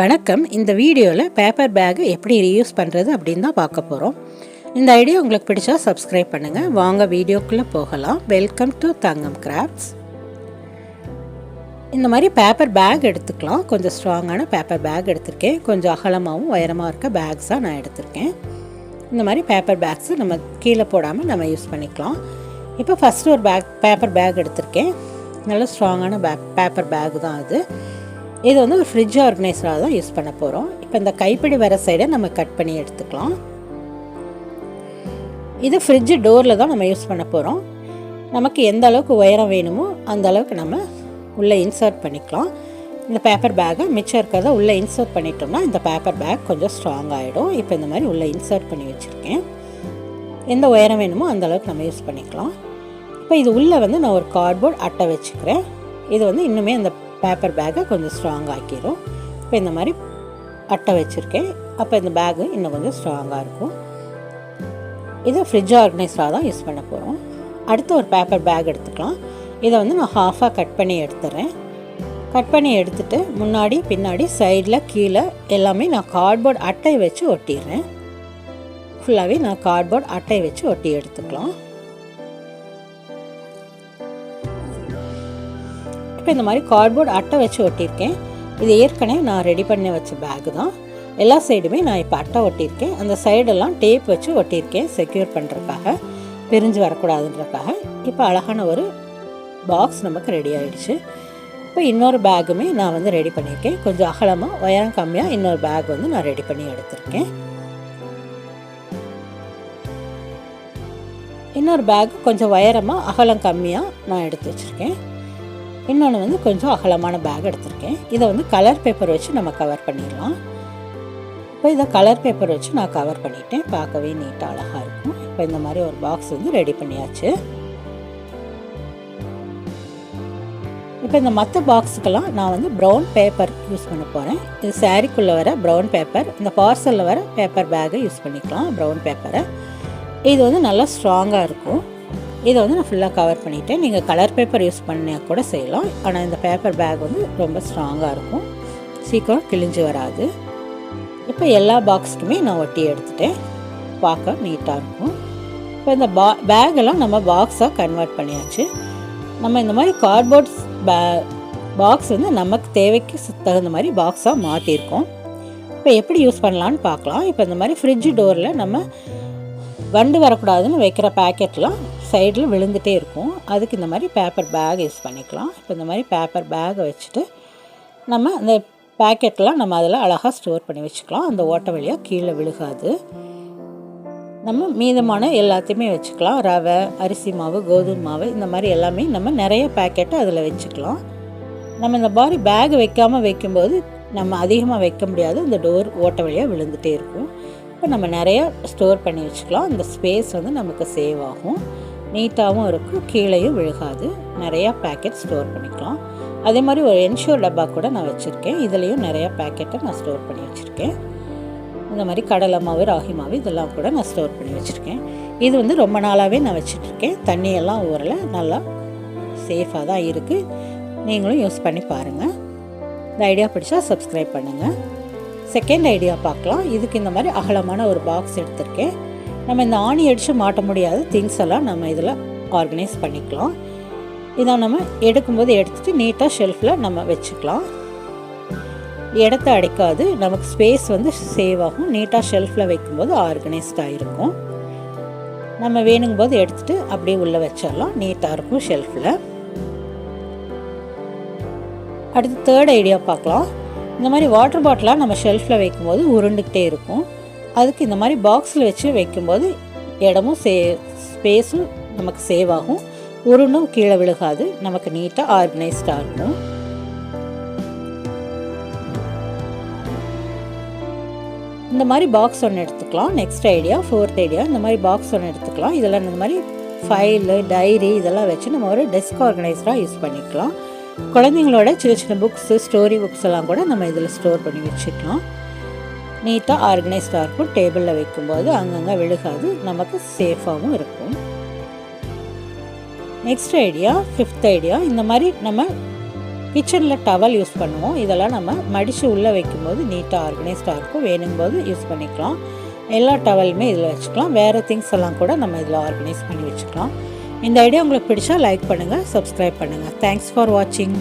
வணக்கம். இந்த வீடியோவில் பேப்பர் பேக் எப்படி ரீயூஸ் பண்ணுறது அப்படின்னு தான் பார்க்க போகிறோம் இந்த ஐடியா உங்களுக்கு பிடிச்சா சப்ஸ்கிரைப் பண்ணுங்கள் வாங்க வீடியோக்குள்ளே போகலாம். வெல்கம் டு தங்கம் கிராஃப்ட்ஸ் இந்த மாதிரி பேப்பர் பேக் எடுத்துக்கலாம். கொஞ்சம் ஸ்ட்ராங்கான பேப்பர் பேக் எடுத்திருக்கேன். கொஞ்சம் அகலமாகவும் உயரமாக இருக்க பேக்ஸாக நான் எடுத்திருக்கேன். இந்த மாதிரி பேப்பர் பேக்ஸை நம்ம கீழே போடாமல் நம்ம யூஸ் பண்ணிக்கலாம். இப்போ ஃபஸ்ட்டு ஒரு பேக் பேப்பர் பேக் எடுத்திருக்கேன். நல்ல ஸ்ட்ராங்கான பேக் பேப்பர் பேக் தான் அது. இது வந்து ஒரு ஃப்ரிட்ஜ் ஆர்கனைசராக தான் யூஸ் பண்ண போகிறோம் இப்போ இந்த கைப்பிடி வர சைடை நம்ம கட் பண்ணி எடுத்துக்கலாம். இது ஃப்ரிட்ஜு டோரில் தான் நம்ம யூஸ் பண்ண போகிறோம் நமக்கு எந்த அளவுக்கு உயரம் வேணுமோ அந்த அளவுக்கு நம்ம உள்ளே இன்சர்ட் பண்ணிக்கலாம். இந்த பேப்பர் பேக்கை மிச்சம் இருக்கிறத உள்ளே இன்சர்ட் பண்ணிட்டோம்னா இந்த பேப்பர் பேக் கொஞ்சம் ஸ்ட்ராங் ஆகிடும் இப்போ இந்த மாதிரி உள்ளே இன்சர்ட் பண்ணி வச்சுருக்கேன். எந்த உயரம் வேணுமோ அந்த அளவுக்கு நம்ம யூஸ் பண்ணிக்கலாம். இப்போ இது உள்ளே வந்து நான் ஒரு கார்ட்போர்ட் அட்டை வச்சுக்கிறேன். இது வந்து இன்னுமே அந்த பேப்பர் பேக்கை கொஞ்சம் ஸ்ட்ராங் ஆக்கிடும் இப்போ இந்த மாதிரி அட்டை வச்சுருக்கேன். அப்போ இந்த பேகு இன்னும் கொஞ்சம் ஸ்ட்ராங்காக இருக்கும். இது ஃப்ரிட்ஜ் ஆர்கனைஸராக தான் யூஸ் பண்ண போகிறோம் அடுத்து ஒரு பேப்பர் பேக் எடுத்துக்கலாம். இதை வந்து நான் ஹாஃபாக கட் பண்ணி எடுத்துறேன். கட் பண்ணி எடுத்துட்டு முன்னாடி பின்னாடி சைடில் கீழே எல்லாமே நான் கார்ட்போர்ட் அட்டை வச்சு ஒட்டிடுறேன். ஃபுல்லாகவே நான் கார்ட்போர்ட் அட்டை வச்சு ஒட்டி எடுத்துக்கலாம். இப்போ இந்த மாதிரி கார்ட்போர்ட் அட்டை வச்சு ஒட்டியிருக்கேன். இது ஏற்கனவே நான் ரெடி பண்ணி வச்ச பேக்கு தான். எல்லா சைடுமே நான் இப்போ அட்டை ஒட்டியிருக்கேன். அந்த சைடெல்லாம் டேப் வச்சு ஒட்டியிருக்கேன் செக்யூர் பண்ணுறதுக்காக பிரிஞ்சு வரக்கூடாதுன்றக்காக இப்போ அழகான ஒரு பாக்ஸ் நமக்கு ரெடி ஆகிடுச்சு இப்போ இன்னொரு பேக்குமே நான் வந்து ரெடி பண்ணியிருக்கேன். கொஞ்சம் அகலமாக உயரம் கம்மியாக இன்னொரு பேக் வந்து நான் ரெடி பண்ணி எடுத்திருக்கேன். இன்னொரு பேக் கொஞ்சம் உயரமாக அகலம் கம்மியாக நான் எடுத்து வச்சுருக்கேன். இன்னொன்று வந்து கொஞ்சம் அகலமான பேக் எடுத்திருக்கேன். இதை வந்து கலர் பேப்பர் வச்சு நம்ம கவர் பண்ணிடலாம். இப்போ இதை கலர் பேப்பர் வச்சு நான் கவர் பண்ணிட்டேன். பார்க்கவே நீட்டாக அழகாக இருக்கும். இப்போ இந்த மாதிரி ஒரு பாக்ஸ் வந்து ரெடி பண்ணியாச்சு. இப்போ இந்த மற்ற பாக்ஸுக்கெல்லாம் நான் வந்து ப்ரௌன் பேப்பர் யூஸ் பண்ண போகிறேன் இது சாரீக்குள்ளே வர ப்ரௌன் பேப்பர் இந்த பார்சலில் வர பேப்பர் பேக்கை யூஸ் பண்ணிக்கலாம் ப்ரௌன் பேப்பரை இது வந்து நல்லா ஸ்ட்ராங்காக இருக்கும். இதை வந்து நான் ஃபுல்லாக கவர் பண்ணிவிட்டேன் நீங்கள் கலர் பேப்பர் யூஸ் பண்ண கூட செய்யலாம். ஆனால் இந்த பேப்பர் பேக் வந்து ரொம்ப ஸ்ட்ராங்காக இருக்கும். சீக்கிரம் கிழிஞ்சு வராது. இப்போ எல்லா பாக்ஸ்க்குமே நான் ஒட்டி எடுத்துட்டேன். பார்க்க நீட்டாக இருக்கும். இப்போ இந்த பா பேக்கெல்லாம் நம்ம பாக்ஸாக கன்வெர்ட் பண்ணியாச்சு. நம்ம இந்த மாதிரி கார்ட்போர்ட்ஸ் பே பாக்ஸ் வந்து நமக்கு தேவைக்கு தகுந்த மாதிரி பாக்ஸாக மாற்றிருக்கோம் இப்போ எப்படி யூஸ் பண்ணலான்னு பார்க்கலாம். இப்போ இந்த மாதிரி ஃப்ரிட்ஜ் டோரில் நம்ம வண்டு வரக்கூடாதுன்னு வைக்கிற பேக்கெட்லாம் சைடில் விழுந்துகிட்டே இருக்கும். அதுக்கு இந்த மாதிரி பேப்பர் பேக் யூஸ் பண்ணிக்கலாம். இப்போ இந்த மாதிரி பேப்பர் பேக்கை வச்சுட்டு நம்ம அந்த பேக்கெட்லாம் நம்ம அதில் அழகாக ஸ்டோர் பண்ணி வச்சுக்கலாம். அந்த ஓட்டை வழியாக கீழே விழுகாது. நம்ம மீதமான எல்லாத்தையுமே வச்சுக்கலாம். ரவை அரிசி மாவு கோதுமை மாவு இந்த மாதிரி எல்லாமே நம்ம நிறைய பேக்கெட்டை அதில் வச்சுக்கலாம். நம்ம இந்த மாதிரி பேக் வைக்காமல் வைக்கும்போது நம்ம அதிகமாக வைக்க முடியாது. அந்த டோர் ஓட்ட வழியாக விழுந்துகிட்டே இருக்கும். இப்போ நம்ம நிறையா ஸ்டோர் பண்ணி வச்சுக்கலாம். இந்த ஸ்பேஸ் வந்து நமக்கு சேவ் ஆகும். நீட்டாகவும் இருக்கும். கீழேயும் விழுகாது. நிறையா பேக்கெட் ஸ்டோர் பண்ணிக்கலாம். அதே மாதிரி ஒரு என்ஷோர் டப்பா கூட நான் வச்சுருக்கேன். இதுலேயும் நிறையா பேக்கெட்டை நான் ஸ்டோர் பண்ணி வச்சுருக்கேன். இந்த மாதிரி கடலை மாவு ராகி மாவு இதெல்லாம் கூட நான் ஸ்டோர் பண்ணி வச்சுருக்கேன். இது வந்து ரொம்ப நாளாகவே நான் வச்சுட்ருக்கேன். தண்ணியெல்லாம் ஊறல. நல்லா சேஃபாக தான் இருக்குது நீங்களும் யூஸ் பண்ணி பாருங்கள் இந்த ஐடியா பிடிச்சா சப்ஸ்கிரைப் பண்ணுங்கள் செகண்ட் ஐடியா பார்க்கலாம். இதுக்கு இந்த மாதிரி அகலமான ஒரு பாக்ஸ் எடுத்திருக்கேன். நம்ம இந்த ஆணி அடித்து மாட்ட முடியாத திங்ஸ் எல்லாம் நம்ம இதில் ஆர்கனைஸ் பண்ணிக்கலாம். இதை நம்ம எடுக்கும்போது எடுத்துகிட்டு நீட்டாக ஷெல்ஃபில் நம்ம வச்சுக்கலாம். இடத்த அடைக்காது. நமக்கு ஸ்பேஸ் வந்து சேவ் ஆகும். நீட்டாக ஷெல்ஃபில் வைக்கும்போது ஆர்கனைஸ்டாக இருக்கும் நம்ம வேணுங்கும் போது எடுத்துகிட்டு அப்படியே உள்ளே வச்சிடலாம். நீட்டாக இருக்கும் ஷெல்ஃபில் அடுத்து தேர்ட் ஐடியா பார்க்கலாம். இந்த மாதிரி வாட்டர் பாட்டிலாக நம்ம ஷெல்ஃபில் வைக்கும்போது உருண்டுக்கிட்டே இருக்கும். அதுக்கு இந்த மாதிரி பாக்ஸில் வச்சு வைக்கும்போது இடமும் சே ஸ்பேஸும் நமக்கு சேவ் ஆகும். உருண்டும் கீழே விழுகாது. நமக்கு நீட்டாக ஆர்கனைஸ்டாக இருக்கும். இந்த மாதிரி பாக்ஸ் ஒன்று எடுத்துக்கலாம். நெக்ஸ்ட் ஐடியா ஃபோர்த் ஐடியா இந்த மாதிரி பாக்ஸ் ஒன்று எடுத்துக்கலாம். இதெல்லாம் இந்த மாதிரி ஃபைலு டைரி இதெல்லாம் வச்சு நம்ம ஒரு டெஸ்க் ஆர்கனைசராக யூஸ் பண்ணிக்கலாம். குழந்தைங்களோட சின்ன சின்ன புக்ஸு ஸ்டோரி புக்ஸ் எல்லாம் கூட நம்ம இதில் ஸ்டோர் பண்ணி வச்சுக்கலாம். நீட்டாக ஆர்கனைஸ்டாக இருக்கும். டேபிளில் வைக்கும்போது அங்கங்கே விழுகாது. நமக்கு சேஃபாகவும் இருக்கும். நெக்ஸ்ட் ஐடியா ஃபிஃப்த் ஐடியா இந்த மாதிரி நம்ம கிச்சனில் டவல் யூஸ் பண்ணுவோம். இதெல்லாம் நம்ம மடித்து உள்ளே வைக்கும்போது நீட்டாக ஆர்கனைஸ்டாக இருக்கும். வேணும்போது யூஸ் பண்ணிக்கலாம். எல்லா டவலுமே இதில் வச்சுக்கலாம். வேறு திங்ஸ் எல்லாம் கூட நம்ம இதில் ஆர்கனைஸ் பண்ணி வச்சுக்கலாம். இந்த ஐடியா உங்களுக்கு பிடிச்சா லைக் பண்ணுங்கள் சப்ஸ்கிரைப் பண்ணுங்கள் தேங்க்ஸ் ஃபார் வாட்சிங்